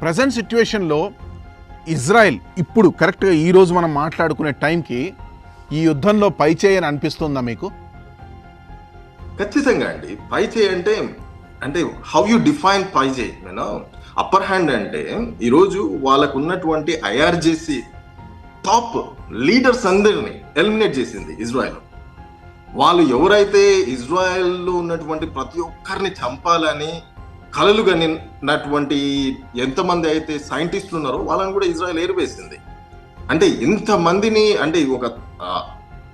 Present సిచ్యువేషన్లో Israel ఇప్పుడు కరెక్ట్గా ఈరోజు మనం మాట్లాడుకునే టైంకి ఈ యుద్ధంలో పై చేయని అనిపిస్తుందా మీకు? ఖచ్చితంగా అండి. పై చేయి అంటే అంటే హౌ యు డిఫైన్ పై చేయి నేను అప్పర్ హ్యాండ్ అంటే ఈరోజు వాళ్ళకు ఉన్నటువంటి ఐఆర్జేసి టాప్ లీడర్స్ అందరిని ఎలిమినేట్ చేసింది ఇజ్రాయెల్. వాళ్ళు ఎవరైతే ఇజ్రాయెల్లో ఉన్నటువంటి ప్రతి ఒక్కరిని చంపాలని కళలు కనినటువంటి ఎంతమంది అయితే సైంటిస్టులు ఉన్నారో వాళ్ళని కూడా ఇజ్రాయెల్ ఏరివేసింది. అంటే ఇంతమందిని అంటే ఒక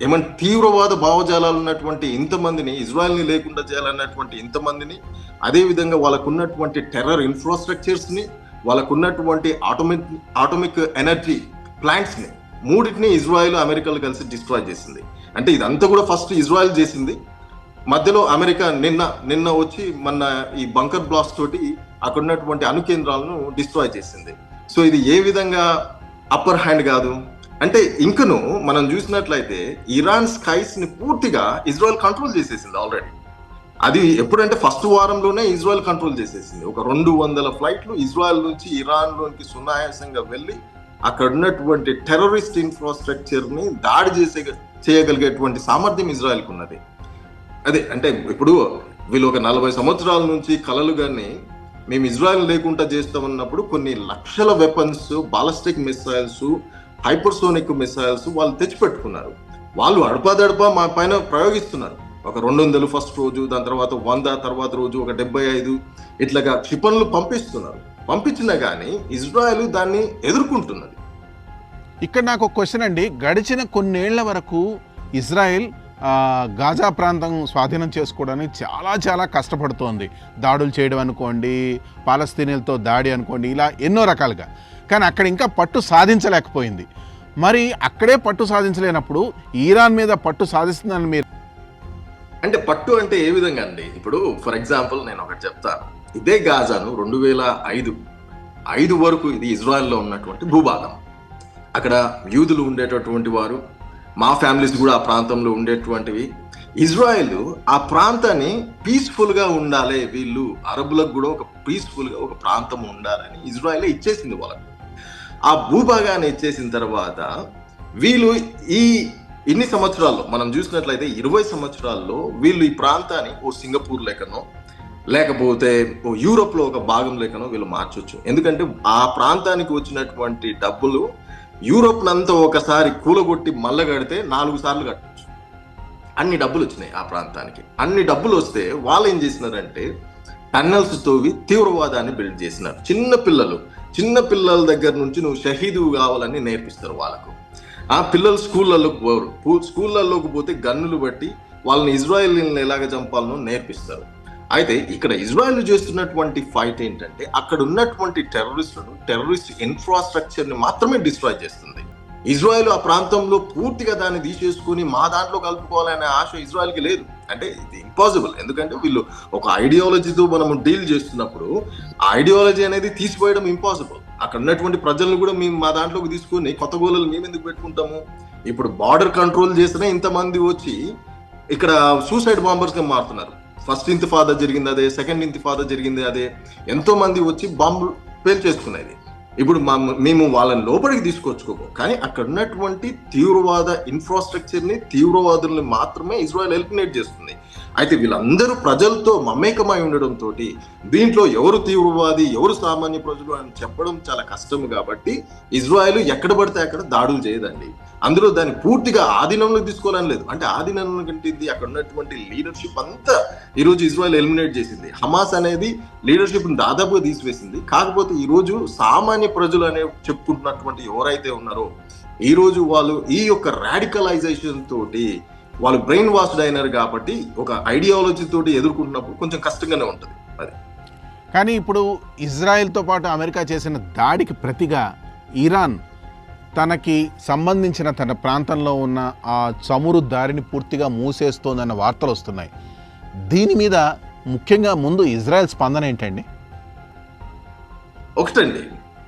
ఏమంటే తీవ్రవాద భావజాలాలు ఉన్నటువంటి ఇంతమందిని ఇజ్రాయెల్ని లేకుండా చేయాలన్నటువంటి ఇంతమందిని అదేవిధంగా వాళ్ళకు ఉన్నటువంటి టెర్రర్ ఇన్ఫ్రాస్ట్రక్చర్స్ని వాళ్ళకు ఉన్నటువంటి ఆటోమిక్ ఆటోమిక్ ఎనర్జీ ప్లాంట్స్ని మూడింటిని ఇజ్రాయెల్ అమెరికాలు కలిసి డిస్ట్రాయ్ చేసింది. అంటే ఇదంతా కూడా ఫస్ట్ ఇజ్రాయెల్ చేసింది. మధ్యలో అమెరికా నిన్న నిన్న వచ్చి మన ఈ బంకర్ బ్లాస్ట్ తోటి అక్కడ ఉన్నటువంటి అణు కేంద్రాలను డిస్ట్రాయ్ చేసింది. సో ఇది ఏ విధంగా అప్పర్ హ్యాండ్ కాదు? అంటే ఇంకను మనం చూసినట్లయితే ఇరాన్ స్కైస్ని పూర్తిగా ఇజ్రాయెల్ కంట్రోల్ చేసేసింది ఆల్రెడీ. అది ఎప్పుడంటే ఫస్ట్ వారంలోనే ఇజ్రాయెల్ కంట్రోల్ చేసేసింది. ఒక రెండు వందల ఫ్లైట్లు ఇజ్రాయెల్ నుంచి ఇరాన్ లోనికి సునాయాసంగా వెళ్ళి అక్కడ ఉన్నటువంటి టెర్రరిస్ట్ ఇన్ఫ్రాస్ట్రక్చర్ని దాడి చేసే చేయగలిగేటువంటి సామర్థ్యం ఇజ్రాయెల్కి ఉన్నది అదే అంటే ఇప్పుడు వీళ్ళు ఒక నలభై సంవత్సరాల నుంచి కలలు కానీ మేము ఇజ్రాయెల్ లేకుండా చేస్తామన్నప్పుడు కొన్ని లక్షల weapons ballistic missiles hypersonic missiles వాళ్ళు తెచ్చిపెట్టుకున్నారు. వాళ్ళు అడపాదడపా మా పైన ప్రయోగిస్తున్నారు. ఒక రెండు వందలు ఫస్ట్ రోజు దాని తర్వాత వంద తర్వాత రోజు ఒక డెబ్బై ఐదు ఇట్లాగా క్షిపణులు పంపిస్తున్నారు. పంపించినా కానీ ఇజ్రాయెల్ దాన్ని ఎదుర్కొంటున్నది. ఇక్కడ నాకు ఒక క్వశ్చన్ అండి. గడిచిన కొన్నేళ్ళ వరకు ఇజ్రాయెల్ గాజా ప్రాంతం స్వాధీనం చేసుకోవడానికి చాలా చాలా కష్టపడుతోంది. దాడులు చేయడం అనుకోండి పాలస్తీనీలతో దాడి అనుకోండి ఇలా ఎన్నో రకాలుగా. కానీ అక్కడ ఇంకా పట్టు సాధించలేకపోయింది. మరి అక్కడే పట్టు సాధించలేనప్పుడు ఈరాన్ మీద పట్టు సాధిస్తుందని మీరు అంటే పట్టు అంటే ఏ విధంగా అండి? ఇప్పుడు ఫర్ ఎగ్జాంపుల్ నేను ఒకటి చెప్తాను. ఇదే గాజాను రెండు వేల ఐదు ఐదు వరకు ఇది ఇజ్రాయెల్లో ఉన్నటువంటి భూభాగం. అక్కడ యూదులు ఉండేటటువంటి వారు మా ఫ్యామిలీస్ కూడా ఆ ప్రాంతంలో ఉండేటువంటివి. ఇజ్రాయెల్ ఆ ప్రాంతాన్ని పీస్ఫుల్గా ఉండాలి వీళ్ళు. అరబులకు కూడా ఒక పీస్ఫుల్గా ఒక ప్రాంతం ఉండాలని ఇజ్రాయెలే ఇచ్చేసింది వాళ్ళకు. ఆ భూభాగాన్ని ఇచ్చేసిన తర్వాత వీళ్ళు ఈ ఇన్ని సంవత్సరాల్లో మనం చూసినట్లయితే ఇరవై సంవత్సరాల్లో వీళ్ళు ఈ ప్రాంతాన్ని ఓ సింగపూర్ లెక్కనో లేకపోతే ఓ ఒక భాగం లెక్కనో వీళ్ళు మార్చొచ్చు. ఎందుకంటే ఆ ప్రాంతానికి వచ్చినటువంటి డబ్బులు యూరోప్ నంతా ఒకసారి కూలగొట్టి మల్లగడితే నాలుగు సార్లు కట్టచ్చు. అన్ని డబ్బులు వచ్చినాయి ఆ ప్రాంతానికి. అన్ని డబ్బులు వస్తే వాళ్ళు ఏం చేసినారంటే టన్నల్స్ తోవి తీవ్రవాదాన్ని బిల్డ్ చేసినారు. చిన్న పిల్లలు చిన్న పిల్లల దగ్గర నుంచి నువ్వు షహీదు కావాలని నేర్పిస్తారు వాళ్ళకు. ఆ పిల్లలు స్కూళ్ళలోకి పోరు. స్కూళ్ళల్లోకి స్కూళ్ళలోకి పోతే గన్నులు బట్టి వాళ్ళని ఇజ్రాయెల్ని ఎలాగ చంపాలనో నేర్పిస్తారు. అయితే ఇక్కడ ఇజ్రాయెల్ చేస్తున్నటువంటి ఫైట్ ఏంటంటే అక్కడ ఉన్నటువంటి టెర్రరిస్టులను టెర్రరిస్ట్ ఇన్ఫ్రాస్ట్రక్చర్ని మాత్రమే డిస్ట్రాయ్ చేస్తుంది. ఇజ్రాయెల్ ఆ ప్రాంతంలో పూర్తిగా దాన్ని తీసేసుకుని మా దాంట్లో కలుపుకోవాలనే ఆశ ఇజ్రాయెల్కి లేదు. అంటే ఇది ఇంపాసిబుల్ ఎందుకంటే వీళ్ళు ఒక ఐడియాలజీతో మనం డీల్ చేస్తున్నప్పుడు ఆ ఐడియాలజీ అనేది తీసిపోయడం ఇంపాసిబుల్ అక్కడ ఉన్నటువంటి ప్రజలను కూడా మేము మా దాంట్లోకి తీసుకుని కొత్త గోళలు మేము ఎందుకు పెట్టుకుంటాము? ఇప్పుడు బార్డర్ కంట్రోల్ చేస్తేనే ఇంతమంది వచ్చి ఇక్కడ సూసైడ్ బాంబర్స్గా మారుతున్నారు. ఫస్ట్ ఇంత ఫాదర్ జరిగింది అదే సెకండ్ ఇంత ఫాదర్ జరిగింది అదే. ఎంతో మంది వచ్చి బాంబు పేల్చేసుకునేది ఇప్పుడు మా మేము వాళ్ళని లోపలికి తీసుకొచ్చుకోము కానీ అక్కడ ఉన్నటువంటి తీవ్రవాద ఇన్ఫ్రాస్ట్రక్చర్ని తీవ్రవాదుల్ని మాత్రమే ఇజ్రాయెల్ ఎలిమినేట్ చేస్తుంది. అయితే వీళ్ళందరూ ప్రజలతో మమేకమై ఉండడంతో దీంట్లో ఎవరు తీవ్రవాది ఎవరు సామాన్య ప్రజలు అని చెప్పడం చాలా కష్టం కాబట్టి ఇజ్రాయెల్ ఎక్కడ పడితే అక్కడ దాడులు చేయదండి. అందులో దాన్ని పూర్తిగా ఆధీనంలో తీసుకోవాలని లేదు. అంటే ఆధీనంలో కంటే అక్కడ ఉన్నటువంటి లీడర్షిప్ అంతా ఈరోజు ఇజ్రాయెల్ ఎలిమినేట్ చేసింది. హమాస్ అనేది లీడర్షిప్ని దాదాపుగా తీసివేసింది. కాకపోతే ఈరోజు సామాన్య ప్రజలు అనే చెప్పుకుంటున్నటువంటి ఎవరైతే ఉన్నారో ఈరోజు వాళ్ళు ఈ యొక్క రాడికలైజేషన్ తోటి వాళ్ళు బ్రెయిన్ వాష్డ్ అయినారు కాబట్టి ఒక ఐడియాలజీ తోటి ఎదుర్కొంటున్నప్పుడు కొంచెం కష్టంగానే ఉంటుంది. అది. కానీ ఇప్పుడు ఇజ్రాయెల్తో పాటు అమెరికా చేసిన దాడికి ప్రతిగా ఇరాన్ తనకి సంబంధించిన తన ప్రాంతంలో ఉన్న ఆ చమురు దారిని పూర్తిగా మూసేస్తోందన్న వార్తలు వస్తున్నాయి. దీని మీద ముఖ్యంగా ముందు ఇజ్రాయెల్ స్పందన ఏంటండి? ఒకటండి.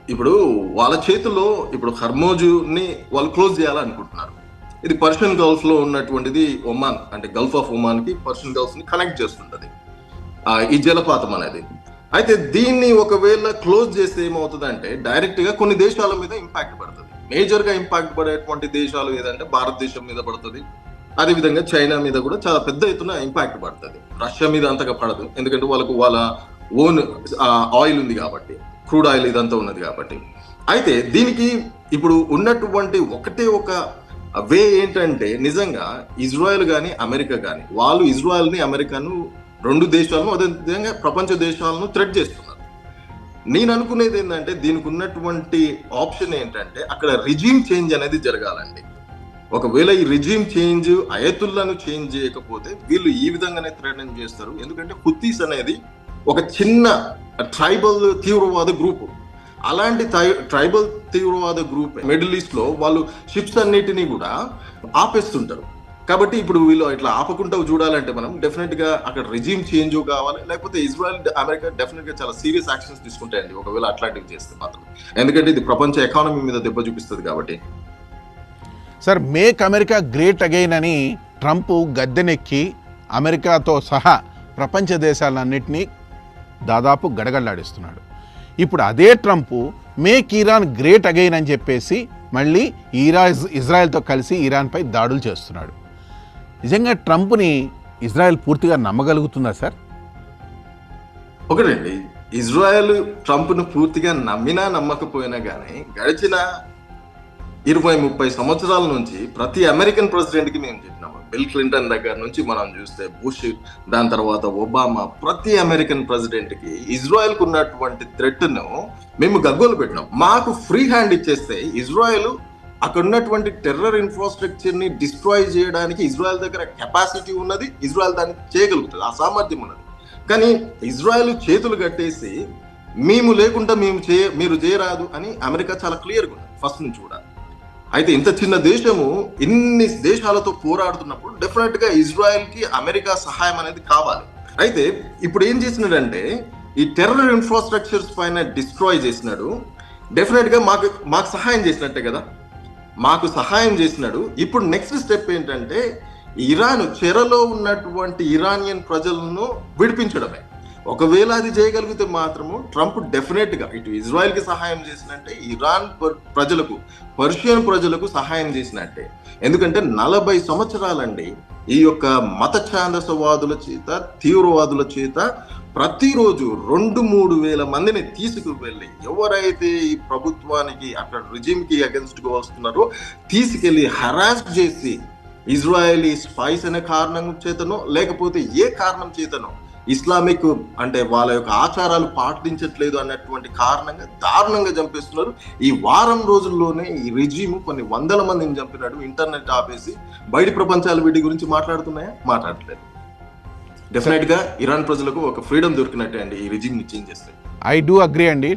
ఇప్పుడు వాళ్ళ చేతిలో ఇప్పుడు హర్మోజుని వాళ్ళు క్లోజ్ చేయాలనుకుంటున్నారు. ఇది పర్షియన్ గల్ఫ్లో ఉన్నటువంటిది ఒమాన్ అంటే గల్ఫ్ ఆఫ్ ఒమాన్కి పర్షియన్ గల్ఫ్ని కనెక్ట్ చేస్తుంటది. ఆ, ఈ జలపాతం అనేది. అయితే దీన్ని ఒకవేళ క్లోజ్ చేస్తే ఏమవుతుందంటే డైరెక్ట్గా కొన్ని దేశాల మీద ఇంపాక్ట్ పడుతుంది. మేజర్గా ఇంపాక్ట్ పడేటువంటి దేశాలు ఏదంటే భారతదేశం మీద పడుతుంది. అదేవిధంగా చైనా మీద కూడా చాలా పెద్ద ఎత్తున ఇంపాక్ట్ పడుతుంది. రష్యా మీద అంతగా పడదు. ఎందుకంటే వాళ్ళకు వాళ్ళ ఓన్ ఆయిల్ ఉంది కాబట్టి క్రూడ్ ఆయిల్ ఇదంతా ఉన్నది కాబట్టి. అయితే దీనికి ఇప్పుడు ఉన్నటువంటి ఒకటే ఒక వే ఏంటంటే నిజంగా ఇజ్రాయెల్ కానీ అమెరికా కానీ వాళ్ళు ఇజ్రాయెల్ని అమెరికాను రెండు దేశాలను అదే విధంగా ప్రపంచ దేశాలను థ్రెట్ చేస్తున్నారు. నేను అనుకునేది ఏంటంటే దీనికి ఉన్నటువంటి ఆప్షన్ ఏంటంటే అక్కడ రిజీమ్ చేంజ్ అనేది జరగాలండి. ఒకవేళ ఈ రిజీమ్ చేంజ్ అయతుల్లను చేంజ్ చేయకపోతే వీళ్ళు ఈ విధంగానే థ్రెటన్ చేస్తారు. ఎందుకంటే హుత్తీస్ అనేది ఒక చిన్న ట్రైబల్ తీవ్రవాద గ్రూపు అలాంటి ట్రై- ట్రైబల్ తీవ్రవాద గ్రూప్ మిడిల్ ఈస్ట్లో వాళ్ళు షిప్స్ అన్నిటినీ కూడా ఆపేస్తుంటారు. కాబట్టి ఇప్పుడు వీళ్ళు ఇట్లా ఆపకుండా చూడాలంటే మనం డెఫినెట్గా అక్కడ రిజీమ్ చేంజ్ కావాలి లేకపోతే ఇజ్రాయెల్ అమెరికా డెఫినెట్గా చాలా సీరియస్ యాక్షన్స్ తీసుకుంటాయండి. ఒకవేళ అట్లాంటివి చేస్తే మాత్రం. ఎందుకంటే ఇది ప్రపంచ ఎకానమీ మీద దెబ్బ చూపిస్తుంది కాబట్టి. Sir make America great again అని ట్రంప్ గద్దెనెక్కి అమెరికాతో సహా ప్రపంచ దేశాలన్నింటినీ దాదాపు గడగడలాడిస్తున్నాడు. ఇప్పుడు అదే Trump make Iran great again అని చెప్పేసి మళ్ళీ ఇరా ఇజ్రాయెల్తో కలిసి ఇరాన్పై దాడులు చేస్తున్నాడు. నిజంగా ట్రంప్ని ఇజ్రాయెల్ పూర్తిగా నమ్మగలుగుతుందా సార్? ఒకటండి ఇజ్రాయెల్ ట్రంప్ను పూర్తిగా నమ్మినా నమ్మకపోయినా కానీ గడిచిన ఇరవై ముప్పై సంవత్సరాల నుంచి ప్రతి అమెరికన్ ప్రెసిడెంట్కి మేము చెప్పినాము బిల్ క్లింటన్ దగ్గర నుంచి మనం చూస్తే బుష్ దాని తర్వాత ఒబామా ప్రతి అమెరికన్ ప్రెసిడెంట్కి ఇజ్రాయెల్కు ఉన్నటువంటి థ్రెట్ను మేము గగ్గోలు పెట్టినాం. మాకు ఫ్రీ హ్యాండ్ ఇచ్చేస్తే ఇజ్రాయెల్ అక్కడ ఉన్నటువంటి టెర్రర్ ఇన్ఫ్రాస్ట్రక్చర్ని డిస్ట్రాయ్ చేయడానికి ఇజ్రాయెల్ దగ్గర కెపాసిటీ ఉన్నది ఇజ్రాయెల్ దాన్ని చేయగలుగుతుంది ఆ సామర్థ్యం ఉన్నది. కానీ ఇజ్రాయెల్ చేతులు కట్టేసి మేము లేకుండా మేము చేయ మీరు చేయరాదు అని అమెరికా చాలా క్లియర్గా ఉంది ఫస్ట్ నుంచి కూడా. అయితే ఇంత చిన్న దేశము ఇన్ని దేశాలతో పోరాడుతున్నప్పుడు డెఫినెట్గా ఇజ్రాయెల్కి అమెరికా సహాయం అనేది కావాలి. అయితే ఇప్పుడు ఏం చేసినాడంటే ఈ టెర్రర్ ఇన్ఫ్రాస్ట్రక్చర్స్ పైన డిస్ట్రాయ్ చేసినాడు డెఫినెట్గా మాకు మాకు సహాయం చేసినట్టే కదా? మాకు సహాయం చేసినాడు. ఇప్పుడు నెక్స్ట్ స్టెప్ ఏంటంటే ఇరాన్ చెరలో ఉన్నటువంటి ఇరానియన్ ప్రజలను విడిపించడమే. ఒకవేళ అది చేయగలిగితే మాత్రము ట్రంప్ డెఫినెట్గా ఇటు ఇజ్రాయెల్కి సహాయం చేసినట్టే ఇరాన్ ప్రజలకు పర్షియన్ ప్రజలకు సహాయం చేసినట్టే. ఎందుకంటే నలభై సంవత్సరాలండి ఈ యొక్క మత ఛాందసవాదుల చేత తీవ్రవాదుల చేత ప్రతిరోజు రెండు మూడు వేల మందిని తీసుకువెళ్ళి ఎవరైతే ఈ ప్రభుత్వానికి అక్కడ రిజిమ్ అగెన్స్ట్గా వస్తున్నారో తీసుకెళ్ళి హరాస్ చేసి ఇజ్రాయలీ స్పైస్ అనే కారణం చేతనో లేకపోతే ఏ కారణం చేతనో ఇస్లామిక్ అంటే వాళ్ళ యొక్క ఆచారాలు పాటించట్లేదు అన్నటువంటి కారణంగా దారుణంగా చంపేస్తున్నారు. ఈ వారం రోజుల్లోనే ఈ రెజీమ్ కొన్ని వందల మందిని చంపినాడు ఇంటర్నెట్ ఆపేసి బయటి ప్రపంచాలు వీటి గురించి మాట్లాడుతున్నాయా? మాట్లాడట్లేదు. డెఫినెట్గా ఇరాన్ ప్రజలకు ఒక ఫ్రీడమ్ దొరికినట్టే అండి ఈ రిజిమ్ని చేంజ్ చేస్తే. ఐ డూ అగ్రీ అండి.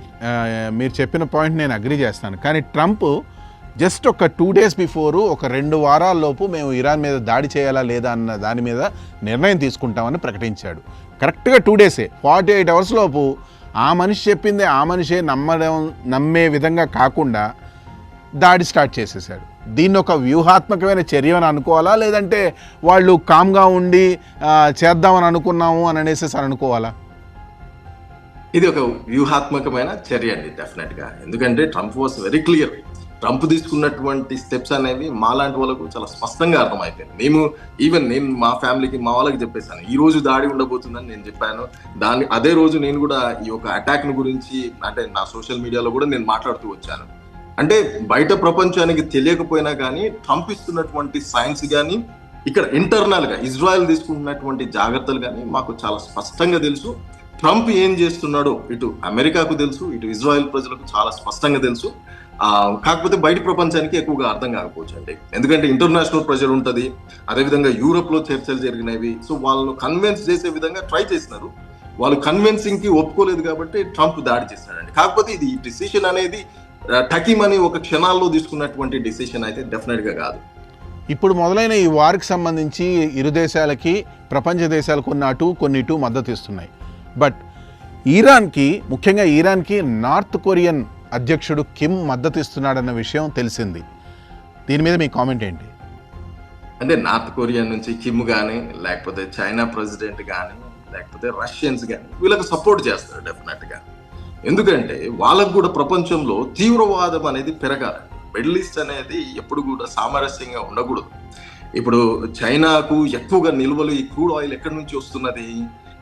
మీరు చెప్పిన పాయింట్ నేను అగ్రీ చేస్తాను. కానీ ట్రంప్ జస్ట్ ఒక టూ డేస్ బిఫోర్ ఒక రెండు వారాల లోపు మేము ఇరాన్ మీద దాడి చేయాలా లేదా అన్న దాని మీద నిర్ణయం తీసుకుంటామని ప్రకటించాడు. కరెక్ట్గా టూ డేసే ఫార్టీ ఎయిట్ అవర్స్ లోపు ఆ మనిషి చెప్పిందే ఆ మనిషే నమ్మడం నమ్మే విధంగా కాకుండా దాడి స్టార్ట్ చేసేసాడు దీన్ని ఒక వ్యూహాత్మకమైన చర్య అని అనుకోవాలా? లేదంటే వాళ్ళు కామ్గా ఉండి చేద్దామని అనుకున్నాము అని అనేసి అనుకోవాలా? ఇది ఒక వ్యూహాత్మకమైన చర్య అండి డెఫినెట్గా. ఎందుకంటే Trump was very clear. Trump తీసుకున్నటువంటి స్టెప్స్ అనేవి మాలాంటి వాళ్ళకు చాలా స్పష్టంగా అర్థమైపోయింది. మేము ఈవెన్ నేను మా ఫ్యామిలీకి మా వాళ్ళకి చెప్పేశాను ఈ రోజు దాడి ఉండబోతుందని నేను చెప్పాను. దాన్ని అదే రోజు నేను కూడా ఈ యొక్క అటాక్ను గురించి అంటే నా సోషల్ మీడియాలో కూడా నేను మాట్లాడుతూ వచ్చాను. అంటే బయట ప్రపంచానికి తెలియకపోయినా కానీ ట్రంప్ ఇస్తున్నటువంటి సైన్స్ కానీ ఇక్కడ ఇంటర్నల్గా ఇజ్రాయెల్ తీసుకుంటున్నటువంటి జాగ్రత్తలు కానీ మాకు చాలా స్పష్టంగా తెలుసు. ట్రంప్ ఏం చేస్తున్నాడో ఇటు అమెరికాకు తెలుసు ఇటు ఇజ్రాయెల్ ప్రజలకు చాలా స్పష్టంగా తెలుసు. కాకపోతే బయట ప్రపంచానికి ఎక్కువగా అర్థం కాకపోవచ్చు అండి. ఎందుకంటే ఇంటర్నేషనల్ ప్రెషర్ ఉంటుంది అదేవిధంగా యూరోప్లో చర్చలు జరిగినవి సో వాళ్ళను కన్విన్స్ చేసే విధంగా ట్రై చేసినారు. వాళ్ళు కన్విన్సింగ్కి ఒప్పుకోలేదు కాబట్టి ట్రంప్ దాడి చేశాడండి. కాకపోతే ఇది డిసిషన్ అనేది టకీమ్ అని ఒక క్షణాల్లో తీసుకున్నటువంటి డిసిషన్ అయితే డెఫినెట్గా కాదు. ఇప్పుడు మొదలైన ఈ వార్కి సంబంధించి ఇరు దేశాలకి ప్రపంచ దేశాలు కొన్ని అటు కొన్ని ఇటు మద్దతు ఇస్తున్నాయి. బట్ ఈరాన్కి ముఖ్యంగా ఈరాన్కి నార్త్ కొరియన్ అధ్యక్షుడు కిమ్ మద్దతు ఇస్తున్నాడన్న విషయం తెలిసింది. దీని మీద మీ కామెంట్ ఏంటి? అంటే నార్త్ కొరియా నుంచి కిమ్ కానీ లేకపోతే చైనా ప్రెసిడెంట్ కానీ లేకపోతే రష్యన్స్ కానీ వీళ్ళకి సపోర్ట్ చేస్తారు డెఫినెట్గా ఎందుకంటే వాళ్ళకు కూడా ప్రపంచంలో తీవ్రవాదం అనేది పెరగాలి. మిడిల్ ఈస్ట్ అనేది ఎప్పుడు కూడా సామరస్యంగా ఉండకూడదు. ఇప్పుడు చైనాకు ఎక్కువగా నిల్వలు ఈ క్రూడ్ ఆయిల్ ఎక్కడి నుంచి వస్తున్నది?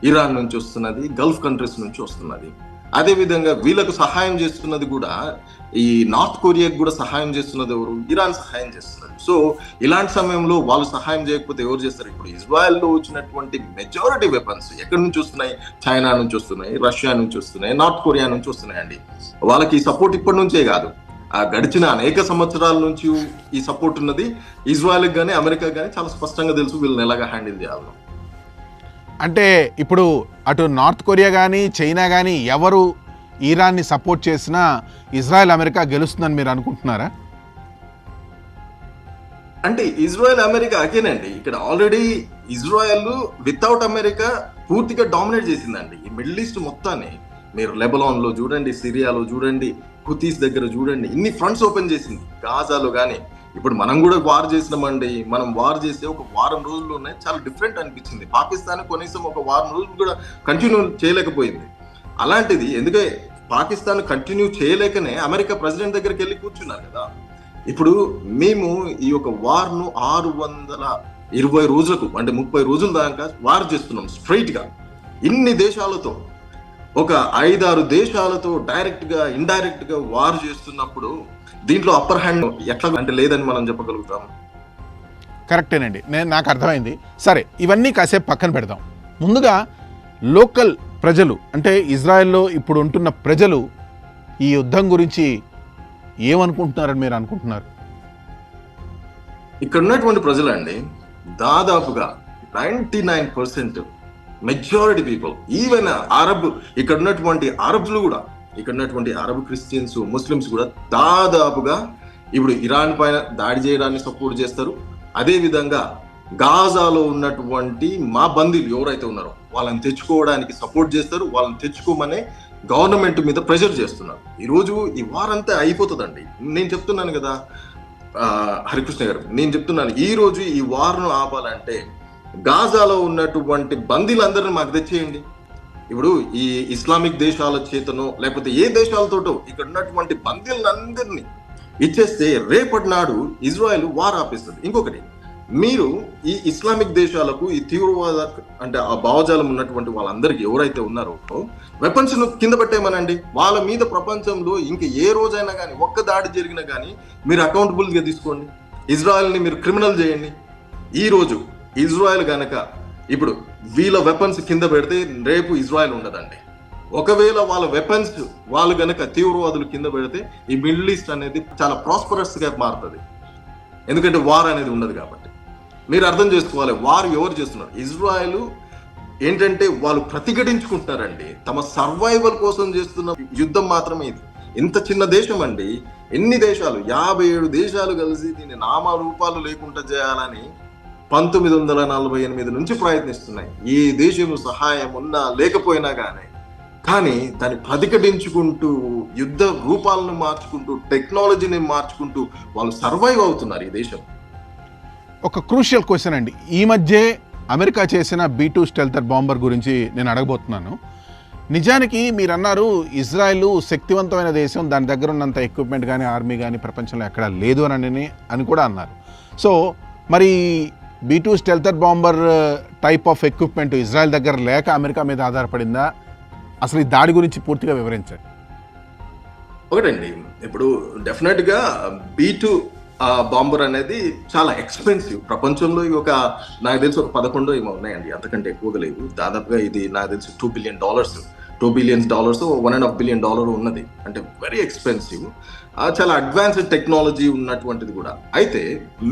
ఇరాన్ నుంచి వస్తున్నది? గల్ఫ్ కంట్రీస్ నుంచి వస్తున్నది. అదేవిధంగా వీళ్ళకు సహాయం చేస్తున్నది కూడా ఈ నార్త్ కొరియాకు కూడా సహాయం చేస్తున్నది ఎవరు? ఇరాన్ సహాయం చేస్తున్నది. సో ఇలాంటి సమయంలో వాళ్ళు సహాయం చేయకపోతే ఎవరు చేస్తారు? ఇప్పుడు ఇజ్రాయెల్లో వచ్చినటువంటి మెజారిటీ వెపన్స్ ఎక్కడి నుంచి వస్తున్నాయి? చైనా నుంచి వస్తున్నాయి రష్యా నుంచి వస్తున్నాయి నార్త్ కొరియా నుంచి వస్తున్నాయి అండి వాళ్ళకి సపోర్ట్ ఇప్పటి నుంచే కాదు. ఆ గడిచిన అనేక సంవత్సరాల నుంచి ఈ సపోర్ట్ ఉన్నది. ఇజ్రాయెల్కి కానీ అమెరికా కానీ చాలా స్పష్టంగా తెలుసు వీళ్ళని ఎలాగా హ్యాండిల్ చేయాలి. అంటే ఇప్పుడు అటు నార్త్ కొరియా కానీ చైనా కానీ ఎవరు ఇరాన్ని సపోర్ట్ చేసినా ఇజ్రాయెల్ అమెరికా గెలుస్తుందని మీరు అనుకుంటున్నారా? అంటే ఇజ్రాయెల్ అమెరికా అగేనండి. ఇక్కడ ఆల్రెడీ ఇజ్రాయెల్ వితౌట్ అమెరికా పూర్తిగా డామినేట్ చేసిందండి. ఈ మిడిల్ ఈస్ట్ మొత్తాన్ని మీరు లెబలాన్లో చూడండి సిరియాలో చూడండి హుతీస్ దగ్గర చూడండి ఇన్ని ఫ్రంట్స్ ఓపెన్ చేసింది. గాజాలో కానీ ఇప్పుడు మనం కూడా వార్ చేసినామండి. మనం వార్ చేస్తే ఒక వారం రోజుల్లోనే చాలా డిఫరెంట్ అనిపించింది. పాకిస్తాన్ కనీసం ఒక వారం రోజులు కూడా కంటిన్యూ చేయలేకపోయింది. అలాంటిది ఎందుకంటే పాకిస్తాన్ కంటిన్యూ చేయలేకనే అమెరికా ప్రెసిడెంట్ దగ్గరికి వెళ్ళి కూర్చున్నారు కదా. ఇప్పుడు మేము ఈ యొక్క వార్ను ఆరు వందల ఇరవై రోజులకు అంటే ముప్పై రోజుల దాకా వార్ చేస్తున్నాం స్ట్రైట్గా ఇన్ని దేశాలతో ఒక ఐదారు దేశాలతో డైరెక్ట్గా ఇండైరెక్ట్గా వార్ చేస్తున్నప్పుడు దీంట్లో అప్పర్ హ్యాండ్ ఎట్లా అంటే లేదని మనం చెప్పగలుగుతాం కరెక్టేనండి. నేను నాకు అర్థమైంది. సరే ఇవన్నీ కాసేపు పక్కన పెడదాం. ముందుగా లోకల్ ప్రజలు అంటే ఇజ్రాయెల్లో ఇప్పుడు ఉంటున్న ప్రజలు ఈ యుద్ధం గురించి ఏమనుకుంటున్నారని మీరు అనుకుంటున్నారు? ఇక్కడ ఉన్నటువంటి ప్రజలండి దాదాపుగా ninety nine percent majority people even Arab ఇక్కడ ఉన్నటువంటి అరబ్లు కూడా ఇక్కడ ఉన్నటువంటి అరబ్ క్రిస్టియన్స్ ముస్లిమ్స్ కూడా దాదాపుగా ఇప్పుడు ఇరాన్ పైన దాడి చేయడాన్ని సపోర్ట్ చేస్తారు. అదే విధంగా గాజాలో ఉన్నటువంటి మా బందీలు ఎవరైతే ఉన్నారో వాళ్ళని తెచ్చుకోవడానికి సపోర్ట్ చేస్తారు. వాళ్ళని తెచ్చుకోమనే గవర్నమెంట్ మీద ప్రెషర్ చేస్తున్నారు. ఈ రోజు ఈ వారంతా అయిపోతుందండి. నేను చెప్తున్నాను కదా హరికృష్ణ గారు నేను చెప్తున్నాను ఈ రోజు ఈ వార్ను ఆపాలంటే గాజాలో ఉన్నటువంటి బందీలందరినీ మాకు తెచ్చేయండి. ఇప్పుడు ఈ ఇస్లామిక్ దేశాల చేతనో లేకపోతే ఏ దేశాలతోటో ఇక్కడ ఉన్నటువంటి బందీలందరినీ ఇచ్చేస్తే రేపటి నాడు ఇజ్రాయెల్ వార్ ఆపిస్తుంది. ఇంకొకటి మీరు ఈ ఇస్లామిక్ దేశాలకు ఈ తీవ్రవాద అంటే ఆ భావజాలం ఉన్నటువంటి వాళ్ళందరికీ ఎవరైతే ఉన్నారో వెపన్స్ కింద పెట్టేయమనండి. వాళ్ళ మీద ప్రపంచంలో ఇంక ఏ రోజైనా కానీ ఒక్క దాడి జరిగినా కానీ మీరు అకౌంటబుల్గా తీసుకోండి. ఇజ్రాయెల్ని మీరు క్రిమినల్ చేయండి. ఈ రోజు ఇజ్రాయెల్ గనక ఇప్పుడు వీళ్ళ వెపన్స్ కింద పెడితే రేపు ఇజ్రాయెల్ ఉండదండి. ఒకవేళ వాళ్ళ వెపన్స్ వాళ్ళు గనక తీవ్రవాదులు కింద పెడితే ఈ మిడిల్ ఈస్ట్ అనేది చాలా ప్రాస్పరస్గా మారుతుంది. ఎందుకంటే వార్ అనేది ఉండదు కాబట్టి. మీరు అర్థం చేసుకోవాలి వారు ఎవరు చేస్తున్నారు? ఇజ్రాయెల్ ఏంటంటే వాళ్ళు ప్రతిఘటించుకుంటున్నారండి. తమ సర్వైవల్ కోసం చేస్తున్న యుద్ధం మాత్రమే ఇది. ఇంత చిన్న దేశం అండి ఎన్ని దేశాలు? యాభై ఏడు దేశాలు కలిసి దీన్ని నామరూపాలు లేకుండా చేయాలని పంతొమ్మిది వందల నలభై ఎనిమిది నుంచి ప్రయత్నిస్తున్నాయి. ఈ దేశం సహాయం ఉన్నా లేకపోయినా కానీ కానీ దాన్ని ప్రతిఘటించుకుంటూ యుద్ధ రూపాలను మార్చుకుంటూ టెక్నాలజీని మార్చుకుంటూ వాళ్ళు సర్వైవ్ అవుతున్నారు ఈ దేశం. ఒక క్రూషియల్ క్వశ్చన్ అండి. ఈ మధ్యే అమెరికా చేసిన బీ టూ స్టెల్తర్ బాంబర్ గురించి నేను అడగబోతున్నాను. నిజానికి మీరు అన్నారు ఇజ్రాయెల్ శక్తివంతమైన దేశం దాని దగ్గర ఉన్నంత ఎక్విప్మెంట్ కానీ ఆర్మీ కానీ ప్రపంచంలో ఎక్కడా లేదు అని అని కూడా అన్నారు. సో మరి B two stealth bomber type of equipment Israel దగ్గర లేక అమెరికా మీద ఆధారపడిందా? అసలు ఈ దాడి గురించి పూర్తిగా వివరించండి. ఒకటండి ఇప్పుడు డెఫినెట్గా బీ టూ బాంబర్ అనేది చాలా ఎక్స్పెన్సివ్. ప్రపంచంలో ఇవి ఒక నాకు తెలిసి ఒక పదకొండు ఏమో ఉన్నాయండి అంతకంటే ఎక్కువగా లేవు. దాదాపుగా ఇది నాకు తెలిసి two billion dollars. Two billions dollars one and half billion dollar ఉన్నది. అంటే వెరీ ఎక్స్పెన్సివ్. చాలా అడ్వాన్స్డ్ టెక్నాలజీ ఉన్నటువంటిది కూడా. అయితే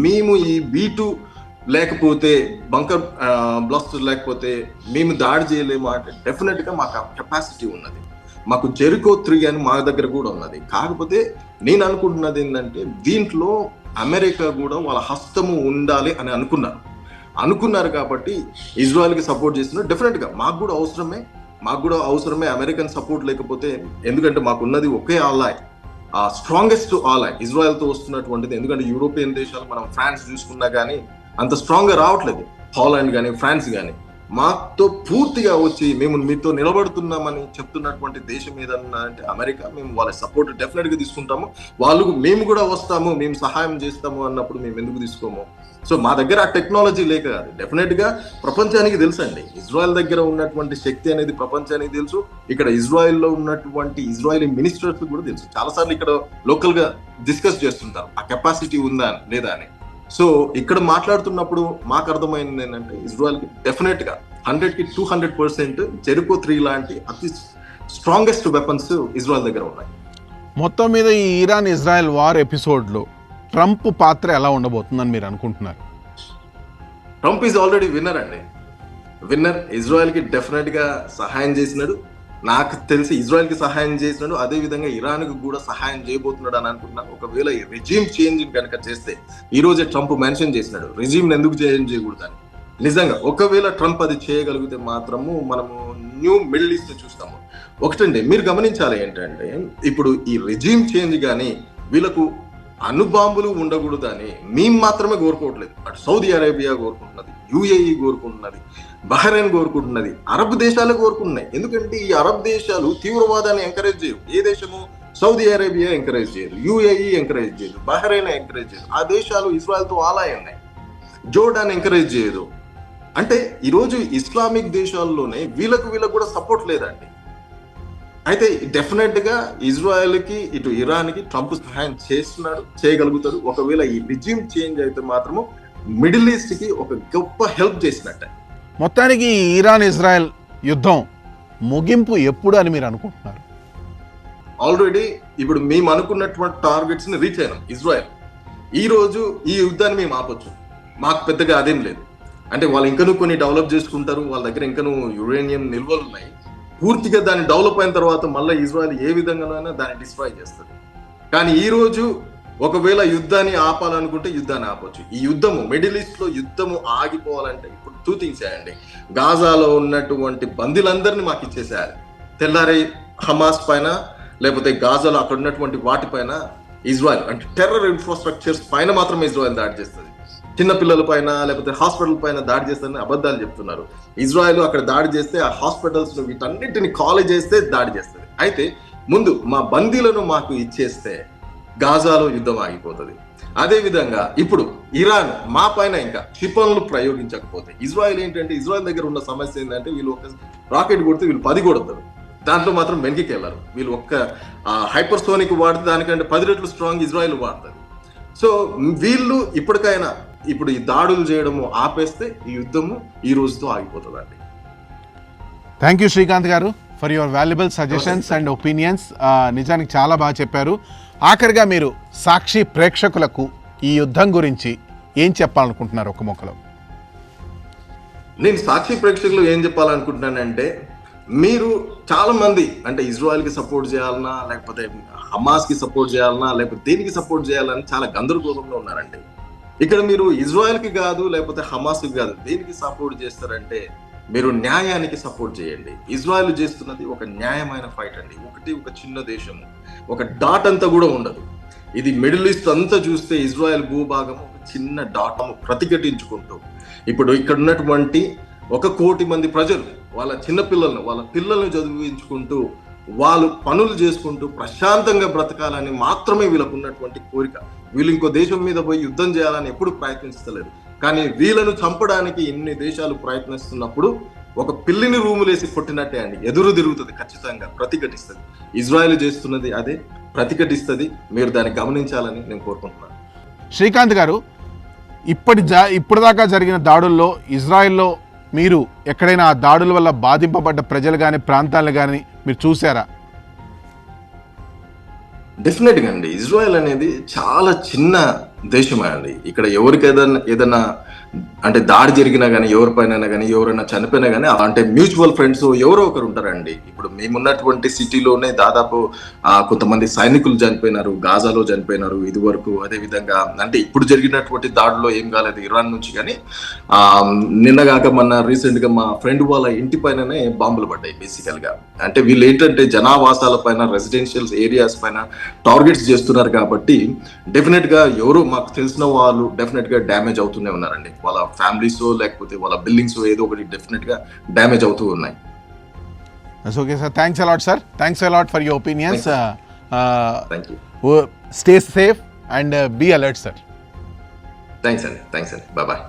మేము ఈ బీ టూ లేకపోతే బంకర్ బ్లాస్టర్ లేకపోతే మేము దాడి చేయలేము అంటే డెఫినెట్గా మాకు కెపాసిటీ ఉన్నది. మాకు జెరికో త్రీ అని మా దగ్గర కూడా ఉన్నది. కాకపోతే నేను అనుకుంటున్నది ఏంటంటే దీంట్లో అమెరికా కూడా వాళ్ళ హస్తము ఉండాలి అని అనుకున్నారు. అనుకున్నారు కాబట్టి ఇజ్రాయెల్కి సపోర్ట్ చేస్తున్నారు. డెఫినెట్గా మాకు కూడా అవసరమే. మాకు కూడా అవసరమే అమెరికన్ సపోర్ట్ లేకపోతే ఎందుకంటే మాకున్నది ఒకే ఆలాయ్ ఆ స్ట్రాంగెస్ట్ ఆలాయ్ ఇజ్రాయెల్తో వస్తున్నటువంటిది. ఎందుకంటే యూరోపియన్ దేశాలు మనం ఫ్రాన్స్ చూసుకున్నా కానీ అంత స్ట్రాంగ్గా రావట్లేదు. హాలాండ్ కానీ ఫ్రాన్స్ కానీ మాతో పూర్తిగా వచ్చి మేము మీతో నిలబడుతున్నామని చెప్తున్నటువంటి దేశం ఏదన్నా అంటే అమెరికా మేము వాళ్ళ సపోర్ట్ డెఫినెట్గా తీసుకుంటాము. వాళ్ళకు మేము కూడా వస్తాము మేము సహాయం చేస్తాము అన్నప్పుడు మేము ఎందుకు తీసుకోము? సో మా దగ్గర ఆ టెక్నాలజీ లేక కాదు. డెఫినెట్గా ప్రపంచానికి తెలుసండి ఇజ్రాయెల్ దగ్గర ఉన్నటువంటి శక్తి అనేది ప్రపంచానికి తెలుసు. ఇక్కడ ఇజ్రాయెల్లో ఉన్నటువంటి ఇజ్రాయలీ మినిస్టర్స్ కూడా తెలుసు. చాలాసార్లు ఇక్కడ లోకల్గా డిస్కస్ చేస్తుంటారు. ఆ కెపాసిటీ ఉందా లేదా అని. సో ఇక్కడ మాట్లాడుతున్నప్పుడు మాకు అర్థమైంది ఏంటంటే ఇజ్రాయెల్కి డెఫినెట్గా హండ్రెడ్కి two hundred percent Jericho three లాంటి అతి స్ట్రాంగెస్ట్ వెపన్స్ ఇజ్రాయెల్ దగ్గర ఉన్నాయి. మొత్తం మీద ఈ ఇరాన్ ఇజ్రాయెల్ వార్ ఎపిసోడ్లో ట్రంప్ పాత్ర ఎలా ఉండబోతుందని మీరు అనుకుంటున్నారు? ట్రంప్ ఈజ్ ఆల్రెడీ విన్నర్ అండి. విన్నర్ ఇజ్రాయెల్కి డెఫినెట్గా సహాయం చేసినాడు. నాకు తెలిసి ఇజ్రాయెల్కి సహాయం చేసినాడు. అదే విధంగా ఇరాన్కి కూడా సహాయం చేయబోతున్నాడు అని అనుకుంటున్నాను. ఒకవేళ ఈ రెజీమ్ చేంజ్ కనుక చేస్తే ఈ రోజే ట్రంప్ మెన్షన్ చేసినాడు. రెజీమ్ ఎందుకు చేంజ్ చేయకూడదని నిజంగా ఒకవేళ ట్రంప్ అది చేయగలిగితే మాత్రము మనము న్యూ మిడిల్ ఈస్ట్ చూస్తాము. ఒకటండి మీరు గమనించాలి ఏంటంటే ఇప్పుడు ఈ రెజీమ్ చేంజ్ కానీ వీళ్ళకు అణుబాంబులు ఉండకూడదని మేము మాత్రమే కోరుకోవట్లేదు. అటు సౌదీ అరేబియా కోరుకుంటున్నది యుఏఈ కోరుకుంటున్నది. బహ్రెయిన్ కోరుకుంటున్నది. అరబ్ దేశాలు కోరుకుంటున్నాయి. ఎందుకంటే ఈ అరబ్ దేశాలు తీవ్రవాదాన్ని ఎంకరేజ్ చేయరు ఏ దేశము? సౌదీ అరేబియా ఎంకరేజ్ చేయరు యుఏఈ ఎంకరేజ్ చేయరు బహ్రెయిన్ ఎంకరేజ్ చేయరు ఆ దేశాలు ఇస్రాయల్తో ఆలాయి ఉన్నాయి. జోర్డాన్ ఎంకరేజ్ చేయదు. అంటే ఈరోజు ఇస్లామిక్ దేశాల్లోనే వీళ్ళకు వీళ్ళకు కూడా సపోర్ట్ లేదండి. అయితే డెఫినెట్గా ఇజ్రాయెల్కి ఇటు ఇరాన్కి ట్రంప్ సహాయం చేస్తున్నాడు చేయగలుగుతాడు. ఒకవేళ ఈ రిజిమ్ చేంజ్ అయితే మాత్రము మిడిల్ ఈస్ట్కి ఒక గొప్ప హెల్ప్ చేసినట్టే. మొత్తానికి ఇరాన్ ఇజ్రాయెల్ యుద్ధం ముగింపు ఎప్పుడు అని మీరు అనుకుంటున్నారు? ఆల్రెడీ ఇప్పుడు మేము అనుకున్నటువంటి టార్గెట్స్ని రీచ్ అయినాం ఇజ్రాయెల్. ఈ రోజు ఈ యుద్ధాన్ని మేము ఆపొచ్చు. మాకు పెద్దగా అదేం లేదు. అంటే వాళ్ళు ఇంకనూ కొన్ని డెవలప్ చేసుకుంటారు వాళ్ళ దగ్గర ఇంకనూ యురేనియం నిల్వలు ఉన్నాయి. పూర్తిగా దాన్ని డెవలప్ అయిన తర్వాత మళ్ళీ ఇజ్రాయెల్ ఏ విధంగానైనా దాన్ని డిస్ట్రాయ్ చేస్తుంది. కానీ ఈ రోజు ఒకవేళ యుద్ధాన్ని ఆపాలనుకుంటే యుద్ధాన్ని ఆపొచ్చు. ఈ యుద్ధము మిడిల్ ఈస్ట్లో యుద్ధము ఆగిపోవాలంటే ఇప్పుడు టూ థింగ్స్ చేయండి. గాజాలో ఉన్నటువంటి బందీలందరినీ మాకు ఇచ్చేసేయాలి. తెల్లారి హమాస్ పైన లేకపోతే గాజాలో అక్కడ ఉన్నటువంటి వాటిపైన ఇజ్రాయెల్ అంటే టెర్రర్ ఇన్ఫ్రాస్ట్రక్చర్స్ పైన మాత్రం ఇజ్రాయెల్ దాడి చేస్తుంది. చిన్నపిల్లల పైన లేకపోతే హాస్పిటల్ పైన దాడి చేస్తారని అబద్ధాలు చెప్తున్నారు. ఇజ్రాయెల్ అక్కడ దాడి చేస్తే ఆ హాస్పిటల్స్ వీటన్నిటిని కాలేజ్ చేస్తే దాడి చేస్తుంది. అయితే ముందు మా బందీలను మాకు ఇచ్చేస్తే గాజాలో యుద్ధం ఆగిపోతుంది. అదే విధంగా ఇప్పుడు ఇరాన్ మా పైన ఇంకా క్షిపణులు ప్రయోగించకపోతే ఇజ్రాయెల్ ఏంటంటే ఇజ్రాయెల్ దగ్గర ఉన్న సమస్య ఏంటంటే వీళ్ళు ఒక రాకెట్ కొడితే వీళ్ళు పది కొడతారు. దాంట్లో మాత్రం వెనక్కి వెళ్ళరు. వీళ్ళు ఒక్క హైపర్ సోనిక్ వాడితే దానికంటే పది రెట్లు స్ట్రాంగ్ ఇజ్రాయెల్ వాడుతుంది. సో వీళ్ళు ఇప్పటికైనా ఇప్పుడు ఈ దాడులు చేయడము ఆపేస్తే ఈ యుద్ధము ఈ రోజుతో ఆగిపోతుందండి. Thank you Srikanth garu for your valuable suggestions and opinions. నిజానికి చాలా బాగా చెప్పారు. ఆఖరిగా మీరు సాక్షి ప్రేక్షకులకు ఈ యుద్ధం గురించి ఏం చెప్పాలనుకుంటున్నారు ఒక మొక్కలో? నేను సాక్షి ప్రేక్షకులు ఏం చెప్పాలనుకుంటున్నానంటే మీరు చాలా మంది అంటే ఇజ్రాయెల్కి సపోర్ట్ చేయాలన్నా లేకపోతే హమాస్కి సపోర్ట్ చేయాలన్నా లేకపోతే దేనికి సపోర్ట్ చేయాలని చాలా గందరగోళంలో ఉన్నారండి. ఇక్కడ మీరు ఇజ్రాయెల్కి కాదు లేకపోతే హమాస్కి కాదు దేనికి సపోర్ట్ చేస్తారంటే మీరు న్యాయానికి సపోర్ట్ చేయండి. ఇజ్రాయెల్ చేస్తున్నది ఒక న్యాయమైన ఫైట్ అండి. ఒకటి ఒక చిన్న దేశము ఒక డాట్ అంతా కూడా ఉండదు. ఇది మిడిల్ ఈస్ట్ అంతా చూస్తే ఇజ్రాయెల్ భూభాగం ఒక చిన్న డాట్ ప్రతిఘటించుకుంటూ ఇప్పుడు ఇక్కడ ఉన్నటువంటి ఒక కోటి మంది ప్రజలు వాళ్ళ చిన్న పిల్లలను వాళ్ళ పిల్లల్ని చదివించుకుంటూ వాళ్ళు పనులు చేసుకుంటూ ప్రశాంతంగా బ్రతకాలని మాత్రమే వీళ్ళకు ఉన్నటువంటి కోరిక. వీళ్ళు ఇంకో దేశం మీద పోయి యుద్ధం చేయాలని ఎప్పుడు ప్రయత్నిస్తలేదు కానీ వీళ్ళను చంపడానికి ఇన్ని దేశాలు ప్రయత్నిస్తున్నప్పుడు ఒక పిల్లిని రూములేసి కొట్టినట్టే అండి. ఎదురు తిరుగుతుంది ఖచ్చితంగా ప్రతిఘటిస్తుంది. ఇజ్రాయెల్ చేస్తున్నది అదే ప్రతిఘటిస్తుంది. మీరు దాన్ని గమనించాలని నేను కోరుకుంటున్నాను. శ్రీకాంత్ గారు ఇప్పటి జా ఇప్పటిదాకా జరిగిన దాడుల్లో ఇజ్రాయెల్లో మీరు ఎక్కడైనా ఆ దాడుల వల్ల బాధింపబడ్డ ప్రజలు కానీ ప్రాంతాలు కానీ మీరు చూసారా డెఫినెట్గా అండి. ఇజ్రాయెల్ అనేది చాలా చిన్న దేశమే అండి? ఇక్కడ ఎవరికి ఏదైనా ఏదైనా అంటే దాడి జరిగినా కానీ ఎవరిపైన కానీ ఎవరైనా చనిపోయినా కానీ అంటే మ్యూచువల్ ఫ్రెండ్స్ ఎవరో ఒకరు ఉంటారండి. ఇప్పుడు మేమున్నటువంటి సిటీలోనే దాదాపు కొంతమంది సైనికులు చనిపోయినారు గాజాలో చనిపోయినారు ఇది వరకు అదే విధంగా అంటే ఇప్పుడు జరిగినటువంటి దాడిలో ఏం కాలేదు ఇరాన్ నుంచి కానీ ఆ నిన్నగాక మొన్న రీసెంట్గా మా ఫ్రెండ్ వాళ్ళ ఇంటి పైననే బాంబులు పడ్డాయి బేసికల్గా అంటే వీళ్ళు ఏంటంటే జనావాసాల పైన రెసిడెన్షియల్ ఏరియాస్ పైన టార్గెట్స్ చేస్తున్నారు కాబట్టి డెఫినెట్గా ఎవరు మాకు తెలిసిన వాళ్ళు డెఫినెట్గా డ్యామేజ్ అవుతూనే ఉన్నారండి. వాళ్ళ ఫ్యామిలీస్ లేకపోతే వాళ్ళ బిల్డింగ్స్ ఏదో ఒకటి డెఫినెట్గా డ్యామేజ్ అవుతూ ఉన్నాయి okay sir thanks a lot sir thanks a lot for your opinions thank you stay safe and be alert sir thanks అండి థ్యాంక్స్ అండి బాయ్ బాయ్